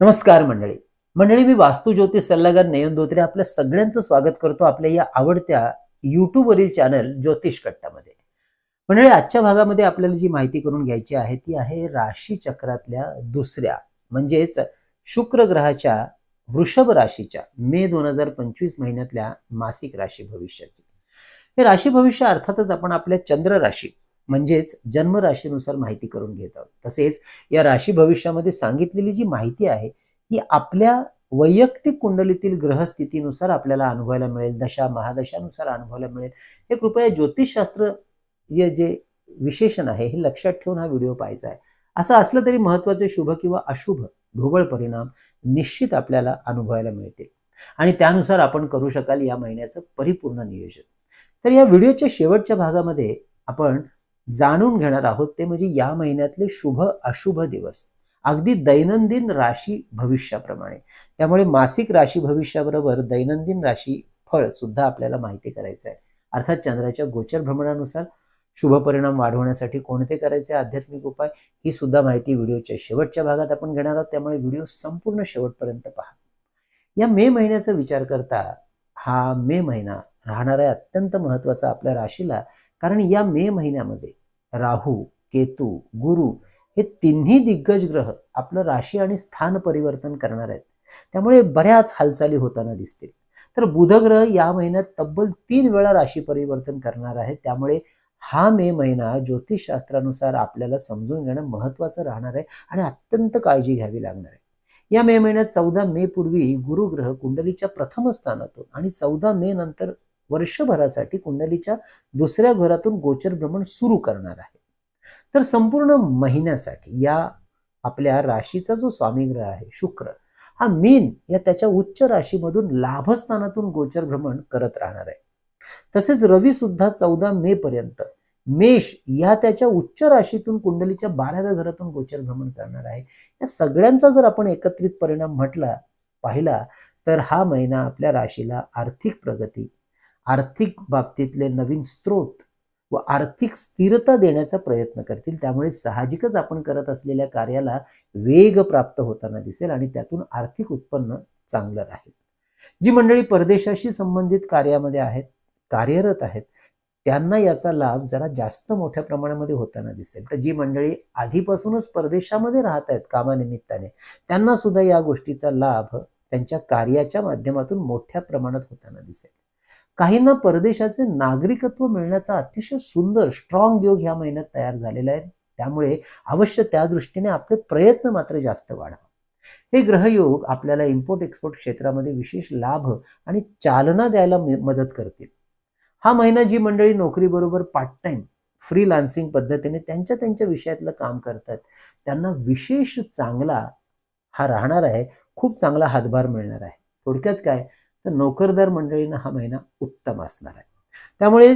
नमस्कार मंडळी. मंडळी मी वास्तू ज्योतिष सल्लागार नयन धोत्रे आपल्या सगळ्यांचं स्वागत करतो आपल्या या आवडत्या युट्यूबवरील चॅनल ज्योतिष कट्टामध्ये. मंडळी आजच्या भागामध्ये आपल्याला जी माहिती करून घ्यायची आहे ती आहे राशी चक्रातल्या दुसऱ्या म्हणजेच शुक्र ग्रहाच्या वृषभ राशीच्या मे दोन हजार पंचवीस महिन्यातल्या मासिक राशी भविष्याची. हे राशी भविष्य अर्थातच आपण आपल्या चंद्र राशी म्हणजेच जन्म राशीनुसार माहिती करून घेत आहोत. तसेच या राशी भविष्यामध्ये सांगितलेली जी माहिती आहे ती आपल्या वैयक्तिक कुंडलीतील ग्रहस्थितीनुसार आपल्याला अनुभवायला मिळेल दशा महादशानुसार अनुभवायला मिळेल. हे कृपया ज्योतिषशास्त्र हे जे विशेषण आहे हे लक्षात ठेवून हा व्हिडिओ पाहायचा आहे. असं असलं तरी महत्त्वाचे शुभ किंवा अशुभ ढोबळ परिणाम निश्चित आपल्याला अनुभवायला मिळतील. आणि त्यानुसार आपण करू शकाल या महिन्याचं परिपूर्ण नियोजन. तर या व्हिडिओच्या शेवटच्या भागामध्ये आपण जाणून घेणार आहोत ते म्हणजे या महिन्यातले शुभ अशुभ दिवस. अगदी दैनंदिन राशी भविष्याप्रमाणे. त्यामुळे मासिक राशी भविष्याबरोबर दैनंदिन राशी फळ सुद्धा आपल्याला माहिती करायचं आहे अर्थात चंद्राच्या गोचर भ्रमणानुसार शुभ परिणाम वाढवण्यासाठी कोणते करायचे आध्यात्मिक उपाय ही सुद्धा माहिती व्हिडिओच्या शेवटच्या भागात आपण घेणार आहोत. त्यामुळे व्हिडिओ संपूर्ण शेवटपर्यंत पहा. या मे महिन्याचा विचार करता हा मे महिना राहणार आहे अत्यंत महत्त्वाचा आपल्या राशीला कारण या मे महिन्यामध्ये राहू केतू गुरु हे तिन्ही दिग्गज ग्रह आपलं राशी आणि स्थान परिवर्तन करणार आहेत. त्यामुळे बऱ्याच हालचाली होताना दिसतील. तर बुध ग्रह या महिन्यात तब्बल तीन वेळा राशी परिवर्तन करणार आहे. त्यामुळे हा मे महिना ज्योतिषशास्त्रानुसार आपल्याला समजून घेणं महत्वाचं राहणार आहे आणि अत्यंत काळजी घ्यावी लागणार आहे. या मे महिन्यात चौदा मे पूर्वी गुरुग्रह कुंडलीच्या प्रथम स्थानातून आणि चौदा मे नंतर वर्षभरासाठी कुंडलीच्या दुसऱ्या घरातून गोचर भ्रमण सुरू करणार आहे. तर संपूर्ण महिन्यासाठी या आपल्या राशीचा जो स्वामी ग्रह आहे शुक्र हा मीन या त्याच्या उच्च राशीमधून लाभस्थानातून गोचर भ्रमण करत राहणार आहे. तसेच रवी सुद्धा चौदा मे पर्यंत मेष या त्याच्या उच्च राशीतून कुंडलीच्या बाराव्या घरातून गोचर भ्रमण करणार आहे. या सगळ्यांचा जर आपण एकत्रित परिणाम म्हटला पाहिला तर हा महिना आपल्या राशीला आर्थिक प्रगती आर्थिक बाबतीतले नवीन स्रोत व आर्थिक स्थिरता देण्याचा प्रयत्न करतील. त्यामुळे साहजिकच आपण करत असलेल्या कार्याला वेग प्राप्त होताना दिसेल आणि त्यातून आर्थिक उत्पन्न चांगलं राहील. जी मंडळी परदेशाशी संबंधित कार्यामध्ये आहेत कार्यरत आहेत त्यांना याचा लाभ जरा जास्त मोठ्या प्रमाणामध्ये होताना दिसेल. तर जी मंडळी आधीपासूनच परदेशामध्ये राहत आहेत कामानिमित्ताने त्यांना सुद्धा या गोष्टीचा लाभ त्यांच्या कार्याच्या माध्यमातून मोठ्या प्रमाणात होताना दिसेल. काहींना परदेशाचे नागरिकत्व मिळण्याचा अतिशय सुंदर स्ट्रॉंग योग ह्या महिन्यात तयार झालेला आहे. त्यामुळे अवश्य त्या दृष्टीने आपले प्रयत्न मात्र जास्त वाढा हे ग्रहयोग आपल्याला इम्पोर्ट एक्सपोर्ट क्षेत्रामध्ये विशेष लाभ आणि चालना द्यायला मदत करतील. हा महिना जी मंडळी नोकरीबरोबर पार्ट टाइम फ्रीलान्सिंग पद्धतीने त्यांच्या त्यांच्या विषयातलं काम करतात त्यांना विशेष चांगला हा राहणार आहे खूप चांगला हातभार मिळणार आहे. थोडक्यात काय? तर नोकरदार मंडळींना हा महिना उत्तम असणार आहे. त्यामुळे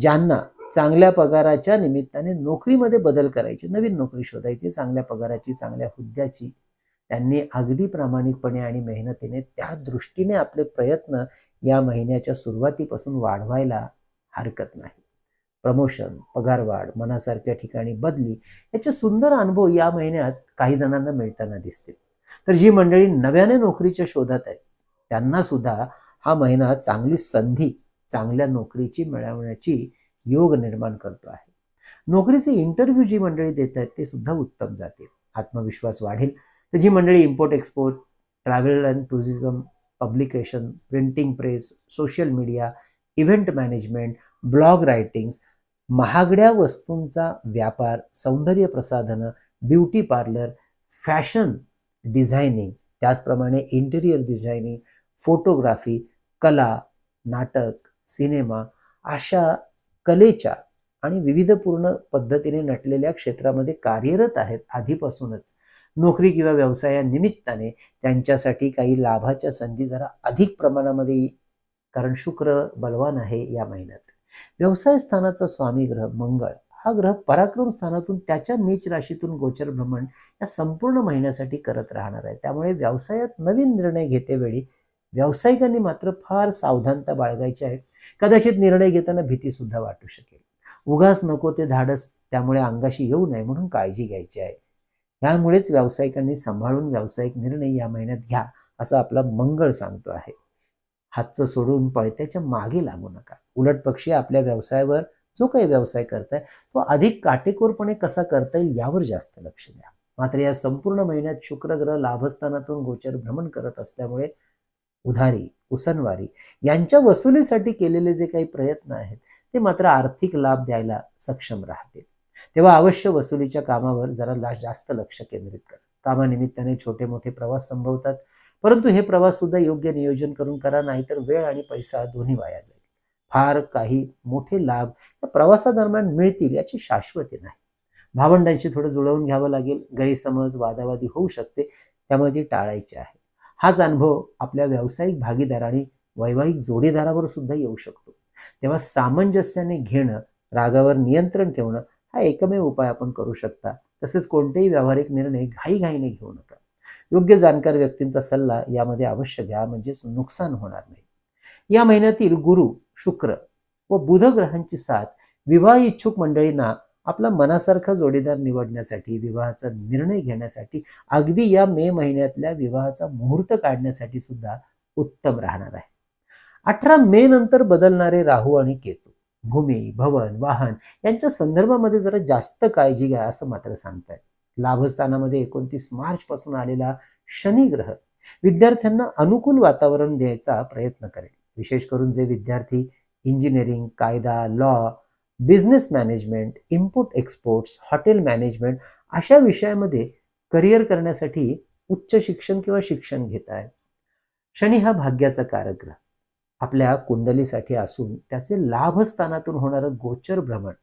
ज्यांना चांगल्या पगाराच्या निमित्ताने नोकरीमध्ये बदल करायचे नवीन नोकरी शोधायची चांगल्या पगाराची चांगल्या हुद्द्याची त्यांनी अगदी प्रामाणिकपणे आणि मेहनतीने त्या दृष्टीने आपले प्रयत्न या महिन्याच्या सुरुवातीपासून वाढवायला हरकत नाही. प्रमोशन पगारवाढ मनासारख्या ठिकाणी बदली याचे सुंदर अनुभव या महिन्यात काही जणांना मिळताना दिसतील. तर जी मंडळी नव्याने नोकरीच्या शोधात आहेत त्यांना सुद्धा हा महिना चांगली संधी चांगल्या नोकरीची मिळवण्याची योग निर्माण करतो आहे. नोकरीचे इंटरव्ह्यू जी मंडळी देत आहेत ते सुद्धा उत्तम जातील. आत्मविश्वास वाढेल. तर जी मंडळी import export travel and tourism publication printing press social media event management blog writings महागड्या वस्तूंचा व्यापार सौंदर्य प्रसाधनं ब्युटी पार्लर फॅशन डिझायनिंग त्याचप्रमाणे इंटेरियर डिझायनिंग फोटोग्राफी कला नाटक सिनेमा अशा कलेच्या आणि विविधपूर्ण पद्धतीने नटलेल्या क्षेत्रामध्ये कार्यरत आहेत आधीपासूनच. नोकरी किंवा व्यवसायानिमित्ताने त्यांच्यासाठी काही लाभाच्या संधी जरा अधिक प्रमाणामध्ये कारण शुक्र बलवान आहे या महिन्यात. व्यवसाय स्थानाचा स्वामी ग्रह मंगळ. हा ग्रह पराक्रम स्थानातून त्याच्या नीच राशीतून गोचर भ्रमण या संपूर्ण महिन्यासाठी करत राहणार आहे. त्यामुळे व्यवसायात नवीन निर्णय घेतेवेळी व्यावसायिकांनी मात्र फार सावधानता बाळगायची आहे. कदाचित निर्णय घेताना भीती सुद्धा वाटू शकेल. उगाच नको ते धाडस त्यामुळे अंगाशी येऊ नये म्हणून काळजी घ्यायची आहे. यामुळेच व्यावसायिकांनी सांभाळून व्यावसायिक निर्णय या महिन्यात घ्या असं आपला मंगळ सांगतो आहे. हातचं सोडून पळत्याच्या मागे लागू नका. उलट पक्षी आपल्या व्यवसायावर जो काही व्यवसाय करताय तो अधिक काटेकोरपणे कसा करता येईल यावर जास्त लक्ष द्या. मात्र या संपूर्ण महिन्यात शुक्र ग्रह लाभस्थानातून गोचर भ्रमण करत असल्यामुळे उधारी उसनवारी यांच्या वसुलीसाठी केलेले जे काही प्रयत्न आहेत ते मात्र आर्थिक लाभ द्यायला सक्षम राहतील. तेव्हा अवश्य वसुलीच्या कामावर जरा जास्त लक्ष केंद्रित करा. कामानिमित्ताने छोटे मोठे प्रवास संभवतात परंतु हे प्रवास सुद्धा योग्य नियोजन करून करा नाहीतर वेळ आणि पैसा दोन्ही वाया जाईल. फार काही मोठे लाभ या प्रवासादरम्यान मिळतील याची शाश्वती नाही. भावंडांशी थोडं जुळवून घ्यावं लागेल गैरसमज वादावादी होऊ शकते त्यामुळे ती टाळायची आहे. हाच अनुभव आपल्या व्यावसायिक भागीदार आणि वैवाहिक जोडीदारावर सुद्धा येऊ शकतो. तेव्हा सामंजस्याने घेणं रागावर नियंत्रण ठेवणं हा एकमेव उपाय आपण करू शकता. तसेच कोणतेही व्यावहारिक निर्णय घाईघाईने घेऊ नका. योग्य जाणकार व्यक्तींचा सल्ला यामध्ये अवश्य घ्या म्हणजेच नुकसान होणार नाही. या महिन्यातील गुरु शुक्र व बुध ग्रहांची साथ विवाह इच्छुक मंडळींना आपला मनासारखा जोडीदार निवडण्यासाठी विवाहाचा निर्णय घेण्यासाठी अगदी या मे महिन्यातल्या विवाहाचा मुहूर्त काढण्यासाठी सुद्धा उत्तम राहणार आहे. अठरा मे नंतर बदलणारे राहू आणि केतू भूमी भवन वाहन यांच्या संदर्भामध्ये जरा जास्त काळजी घ्या असं मात्र सांगतायत. लाभस्थानामध्ये एकोणतीस मार्च पासून आलेला शनी ग्रह विद्यार्थ्यांना अनुकूल वातावरण द्यायचा प्रयत्न करेल. विशेष करून जे विद्यार्थी इंजिनिअरिंग कायदा law business management import exports hotel management अशा विषयामध्ये करिअर करण्यासाठी उच्च शिक्षण किंवा शिक्षण घेत आहे. शनी हा भाग्याचा कारक ग्रह आपल्या कुंडलीसाठी असून त्याचे लाभस्थानातून होणारं गोचर भ्रमण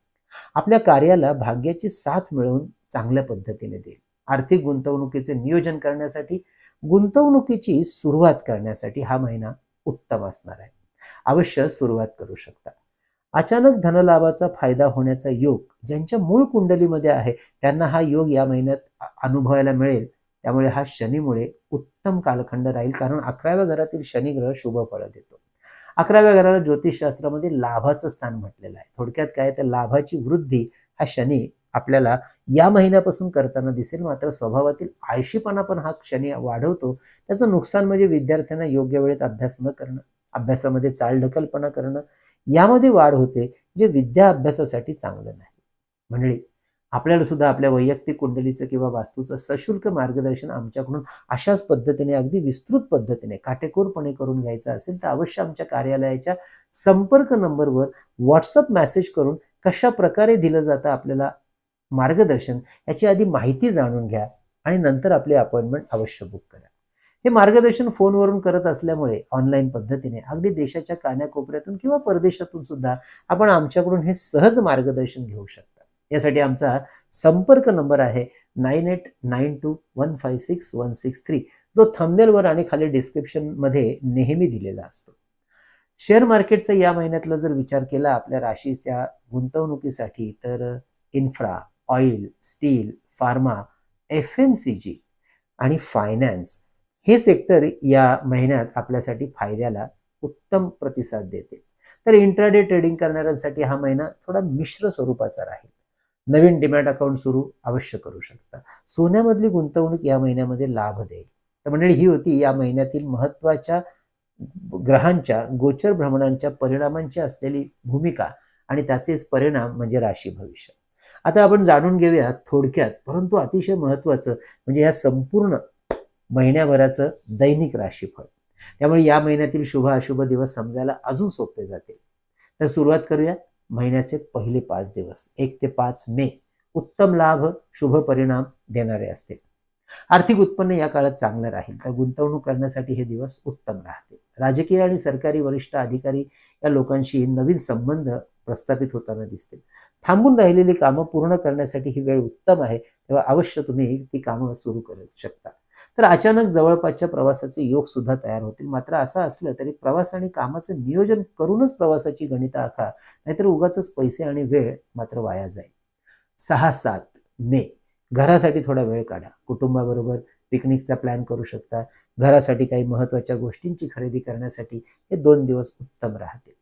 आपल्या कार्याला भाग्याची साथ मिळवून चांगल्या पद्धतीने देईल. आर्थिक गुंतवणुकीचे नियोजन करण्यासाठी गुंतवणुकीची सुरुवात करण्यासाठी हा महिना उत्तम असणार आहे. अवश्य सुरुवात करू शकता. अचानक धनलाभाचा फायदा होण्याचा योग ज्यांच्या मूळ कुंडलीमध्ये आहे त्यांना हा योग या महिन्यात अनुभवायला मिळेल. त्यामुळे हा शनीमुळे उत्तम कालखंड राहील कारण अकराव्या घरातील शनिग्रह शुभ फळ देतो. अकराव्या घराला ज्योतिषशास्त्रामध्ये लाभाचं स्थान म्हटलेलं आहे. थोडक्यात काय तर लाभाची वृद्धी हा शनी आपल्याला या महिन्यापासून करताना दिसेल मात्र स्वभावातील आळशीपणा पण हा शनी वाढवतो. त्याचं नुकसान म्हणजे विद्यार्थ्यांना योग्य वेळेत अभ्यास न करणं अभ्यासामध्ये चालढकलपणा करणं यामध्ये वाढ होते जे विद्या अभ्यासासाठी चांगलं नाही. मंडळी आपल्याला सुद्धा आपल्या वैयक्तिक कुंडलीचं किंवा वास्तूचं सशुल्क मार्गदर्शन आमच्याकडून अशाच पद्धतीने अगदी विस्तृत पद्धतीने काटेकोरपणे करून घ्यायचं असेल तर अवश्य आमच्या कार्यालयाच्या संपर्क नंबरवर व्हॉट्सअप मेसेज करून कशा प्रकारे दिलं जातं आपल्याला मार्गदर्शन याची आधी माहिती जाणून घ्या आणि नंतर आपली अपॉइंटमेंट अवश्य बुक करा. हे मार्गदर्शन फोनवरून करत असल्यामुळे ऑनलाईन पद्धतीने अगदी देशाच्या कान्याकोपऱ्यातून किंवा परदेशातून सुद्धा आपण आमच्याकडून हे सहज मार्गदर्शन घेऊ शकता. यासाठी आमचा संपर्क नंबर आहे nine eight nine two one five six one six three. जो थंबनेलवर आणि खाली डिस्क्रिप्शनमध्ये नेहमी दिलेला असतो. शेअर मार्केटचा या महिन्यातला जर विचार केला आपल्या राशीच्या गुंतवणुकीसाठी तर infra oil steel pharma F M C G आणि फायनान्स हे सेक्टर या महिन्यात आपल्यासाठी फायद्याला उत्तम प्रतिसाद देते. तर इंट्राडे ट्रेडिंग करणाऱ्यांसाठी हा महिना थोडा मिश्र स्वरूपाचा राहील. नवीन डिमॅट अकाउंट सुरू अवश्य करू शकता. सोन्यामधली गुंतवणूक या महिन्यामध्ये लाभ देईल. तर मंडळी ही होती या महिन्यातील महत्त्वाच्या ग्रहांच्या गोचर भ्रमणांच्या परिणामांची असलेली भूमिका आणि त्याचेच परिणाम म्हणजे राशी भविष्य. आता आपण जाणून घेऊया थोडक्यात परंतु अतिशय महत्वाचं म्हणजे या संपूर्ण महिन्याभराचं दैनिक राशीफळ. त्यामुळे या महिन्यातील शुभ अशुभ दिवस समजायला अजून सोपे जातील. तर सुरुवात करूया महिन्याचे पहिले पाच दिवस. एक ते पाच मे. उत्तम लाभ शुभ परिणाम देणारे असतील. आर्थिक उत्पन्न या काळात चांगलं राहील. तर गुंतवणूक करण्यासाठी हे दिवस उत्तम राहतील. राजकीय आणि सरकारी वरिष्ठ अधिकारी या लोकांशी नवीन संबंध प्रस्थापित होताना दिसतील. थांबून राहिलेली कामं पूर्ण करण्यासाठी ही वेळ उत्तम आहे. तेव्हा अवश्य तुम्ही ती कामं सुरू करू शकता. तर अचानक जवळपासच्या प्रवासाचे योग सुद्धा तयार होतील. मात्र असं असलं तरी प्रवास आणि कामाचं नियोजन करूनच प्रवासाची गणित आखा. नाहीतर उगाच पैसे आणि वेळ मात्र वाया जाईल. सहा सात मे. घरासाठी थोडा वेळ काढा. कुटुंबाबरोबर पिकनिकचा प्लॅन करू शकता. घरासाठी काही महत्त्वाच्या गोष्टींची खरेदी करण्यासाठी हे दोन दिवस उत्तम राहतील.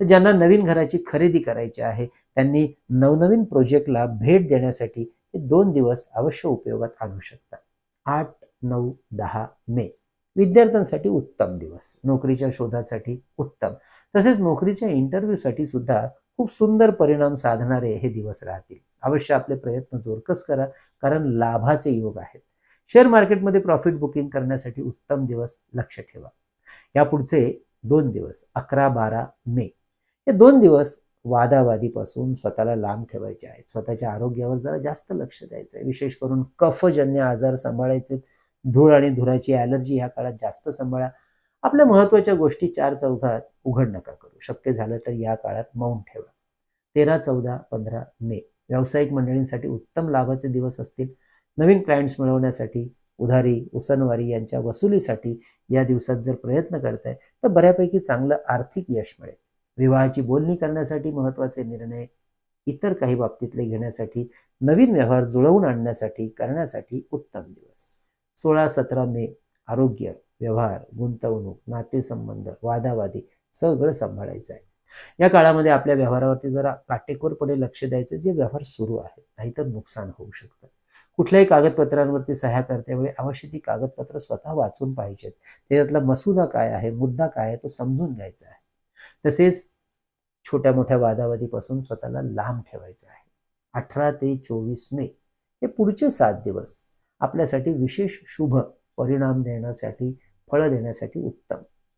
तर ज्यांना नवीन घराची खरेदी करायची आहे त्यांनी नवनवीन प्रोजेक्टला भेट देण्यासाठी हे दोन दिवस अवश्य उपयोगात आणू शकतात आठ नऊ दहा मे. विद्यार्थ्यांसाठी उत्तम दिवस. नोकरीच्या शोधासाठी उत्तम. तसेच नोकरीच्या इंटरव्ह्यूसाठी सुद्धा खूप सुंदर परिणाम साधणारे हे दिवस राहतील. अवश्य आपले प्रयत्न जोरकस करा कारण लाभाचे योग आहेत. शेअर मार्केटमध्ये प्रॉफिट बुकिंग करण्यासाठी उत्तम दिवस लक्ष ठेवा. या पुढचे दोन दिवस अकरा बारा मे. हे दोन दिवस वादावादीपासून स्वतःला लांब ठेवायचे आहेत. स्वतःच्या आरोग्यावर जरा जास्त लक्ष द्यायचं आहे विशेष करून कफजन्य आजार सांभाळायचे धूळ आणि धुराची ॲलर्जी ह्या काळात जास्त सांभाळा. आपल्या महत्त्वाच्या गोष्टी चार चौघात उघड नका करू. शक्य झालं तर या काळात मौन ठेवा. तेरा चौदा पंधरा मे व्यावसायिक मंडळींसाठी उत्तम लाभाचे दिवस असतील. नवीन क्लायंट्स मिळवण्यासाठी उधारी उसनवारी यांच्या वसुलीसाठी या दिवसात जर प्रयत्न करताय तर बऱ्यापैकी चांगलं आर्थिक यश मिळेल. विवाहाची बोलणी करण्यासाठी महत्त्वाचे निर्णय इतर काही बाबतीतले घेण्यासाठी नवीन व्यवहार जुळवून आणण्यासाठी करण्यासाठी उत्तम दिवस. सोळा सतरा मे आरोग्य व्यवहार गुंतवणूक नातेसंबंध वादावादी सगळं सांभाळायचं आहे. या काळामध्ये आपल्या व्यवहारावरती जरा काटेकोरपणे लक्ष द्यायचं जे व्यवहार सुरू आहेत नाहीतर नुकसान होऊ शकतं. कुठल्याही कागदपत्रांवरती सह्या करतेवेळी अवश्य ती कागदपत्र स्वतः वाचून पाहिजेत. त्याच्यातला मसुदा काय आहे मुद्दा काय आहे तो समजून घ्यायचा आहे. तसेच छोट्या मोठ्या वादावादीपासून स्वतःला लांब ठेवायचं आहे. अठरा ते चोवीस मे हे पुढचे सात दिवस. आपल्यासाठी विशेष शुभ परिणाम देण्यासाठी फळं देण्यासाठी उत्तम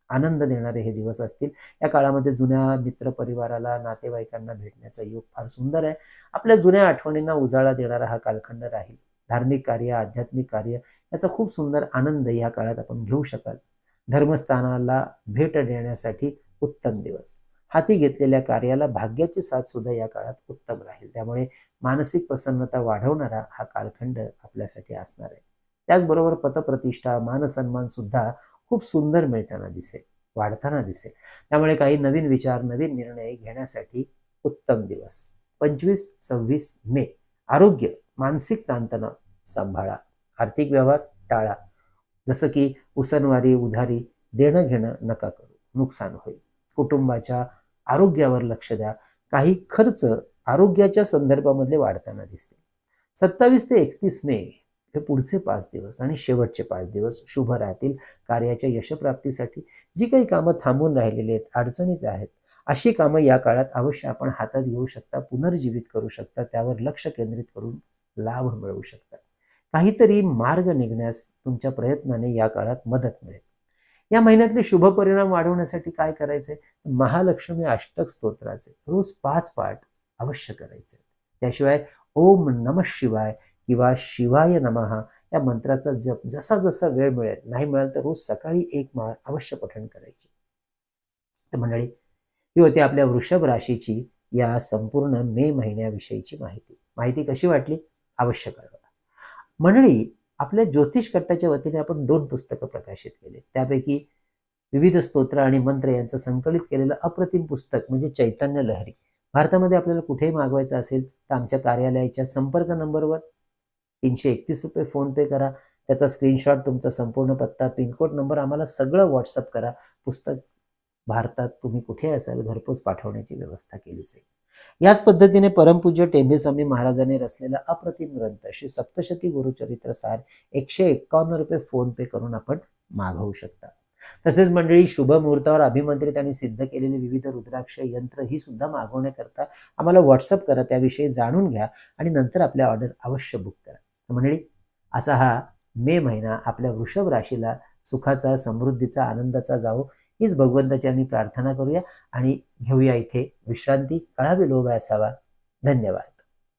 आनंद देणारे हे दिवस असतील. या काळामध्ये जुन्या मित्र परिवाराला नातेवाईकांना भेटण्याचा योग फार सुंदर आहे. आपल्या जुन्या आठवणींना उजाळा देणारा हा कालखंड राहील. धार्मिक कार्य आध्यात्मिक कार्य याचा खूप सुंदर आनंद या काळात आपण घेऊ शकाल. धर्मस्थानाला भेट देण्यासाठी उत्तम दिवस. हाती घेतलेल्या कार्याला भाग्याची साथ सुद्धा या काळात उत्तम राहील. त्यामुळे मानसिक प्रसन्नता वाढवणारा हा कालखंड आपल्यासाठी असणार आहे. त्याचबरोबर पतप्रतिष्ठा मानसन्मान सुद्धा खूप सुंदर मिळताना दिसेल वाढताना दिसेल. त्यामुळे काही नवीन विचार नवीन निर्णय घेण्यासाठी उत्तम दिवस. पंचवीस सव्वीस मे आरोग्य मानसिक ताणतणाव सांभाळा. आर्थिक व्यवहार टाळा. जसं की उसनवारी उधारी देणं घेणं नका करू. नुकसान होईल. कुटुंबाच्या आरोग्यावर लक्ष द्या. काही खर्च आरोग्याच्या संदर्भामधले वाढताना दिसते सत्तावीस ते एकतीस मे हे पुढचे पाच दिवस आणि शेवटचे पाच दिवस शुभ राहतील कार्याच्या यशप्राप्तीसाठी. जी काही कामं थांबून राहिलेली आहेत अडचणीत आहेत अशी कामं या काळात अवश्य आपण हातात घेऊ शकता पुनर्जीवित करू शकता त्यावर लक्ष केंद्रित करून लाभ मिळवू शकता. काहीतरी मार्ग निघण्यास तुमच्या प्रयत्नाने या काळात मदत मिळेल. या महिन्यातले शुभ परिणाम वाढवण्यासाठी काय करायचे महालक्ष्मी अष्टक स्तोत्राचे रोज पाच पाठ अवश्य करायचे. त्याशिवाय ओम नम शिवाय किंवा शिवाय नमहा या मंत्राचा जप जसा जसा वेळ मिळेल नाही मिळेल तर रोज सकाळी एक माळ अवश्य पठण करायची. तर मंडळी ही होती आपल्या वृषभ राशीची या संपूर्ण मे महिन्याविषयीची माहिती. माहिती कशी वाटली? अवश्य कळवा. मंडळी आपल्या ज्योतिष कट्टाच्या वतीने आपण दोन पुस्तकं प्रकाशित केले. त्यापैकी विविध स्तोत्र आणि मंत्र यांचं संकलित केलेलं अप्रतिम पुस्तक म्हणजे चैतन्य लहरी. भारतामध्ये आपल्याला कुठेही मागवायचं असेल तर आमच्या कार्यालयाच्या संपर्क नंबरवर तीनशे एकतीस रुपये फोनपे करा. त्याचा स्क्रीनशॉट तुमचा संपूर्ण पत्ता पिनकोड नंबर आम्हाला सगळं व्हॉट्सअप करा. पुस्तक भारतात तुम्ही कुठे असाल घरपोच पाठवण्याची व्यवस्था केली जाईल. याच पद्धतीने परमपूज्य टेंबेस्वामी महाराजांनी रचलेला अप्रतिम ग्रंथ श्री सप्तशती गुरुचरित्र सार एकशे एक्कावन्न रुपये फोन पे करून आपण मागवू शकता. तसेच मंडळी शुभ मुहूर्तावर अभिमंत्रित आणि सिद्ध केलेले विविध रुद्राक्ष यंत्र ही सुद्धा मागवण्याकरता आम्हाला व्हॉट्सअप करा त्याविषयी जाणून घ्या आणि नंतर आपल्या ऑर्डर अवश्य बुक करा. मंडळी असा हा मे महिना आपल्या वृषभ राशीला सुखाचा समृद्धीचा आनंदाचा जावो हीच भगवंताची आम्ही प्रार्थना करूया आणि घेऊया इथे विश्रांती. कळावी लोभ असावा. धन्यवाद.